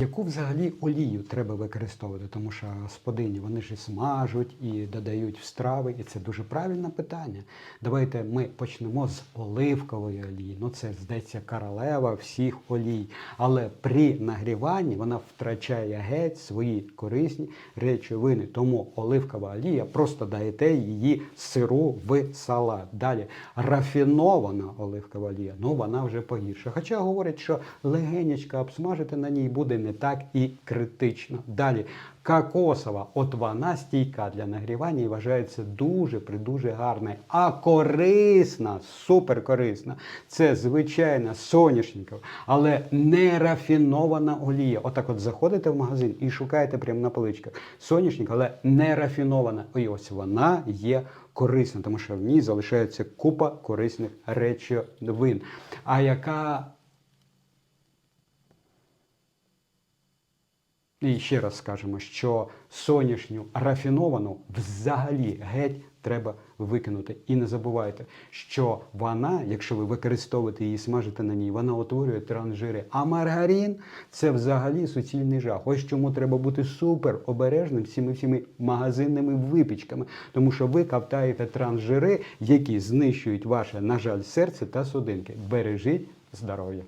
Яку взагалі олію треба використовувати? Тому що господині вони ж і смажуть і додають в страви, і це дуже правильне питання. Давайте ми почнемо з оливкової олії. Ну це здається королева всіх олій. Але при нагріванні вона втрачає геть свої корисні речовини. Тому оливкова олія просто даєте її сиру в салат. Далі рафінована оливкова олія, ну вона вже погірша. Хоча говорять, що легенечка обсмажити на ній буде не так і критично. Далі кокосова, от вона стійка для нагрівання і вважається дуже придуже гарною. А корисна, супер корисна. Це звичайна соняшникова, але не рафінована олія. Отак от заходите в магазин і шукаєте прямо на поличках. Соняшник, але не рафінована. І ось вона є корисна, тому що в ній залишається купа корисних речовин. А яка І ще раз скажемо, що соняшню рафіновану взагалі геть треба викинути. І не забувайте, що вона, якщо ви використовуєте її, смажите на ній, вона утворює транжири. А маргарин це взагалі суцільний жах. Ось чому треба бути супер обережним цими всіми магазинними випічками, тому що ви кавтаєте транжири, які знищують ваше, на жаль, серце та судинки. Бережіть здоров'я.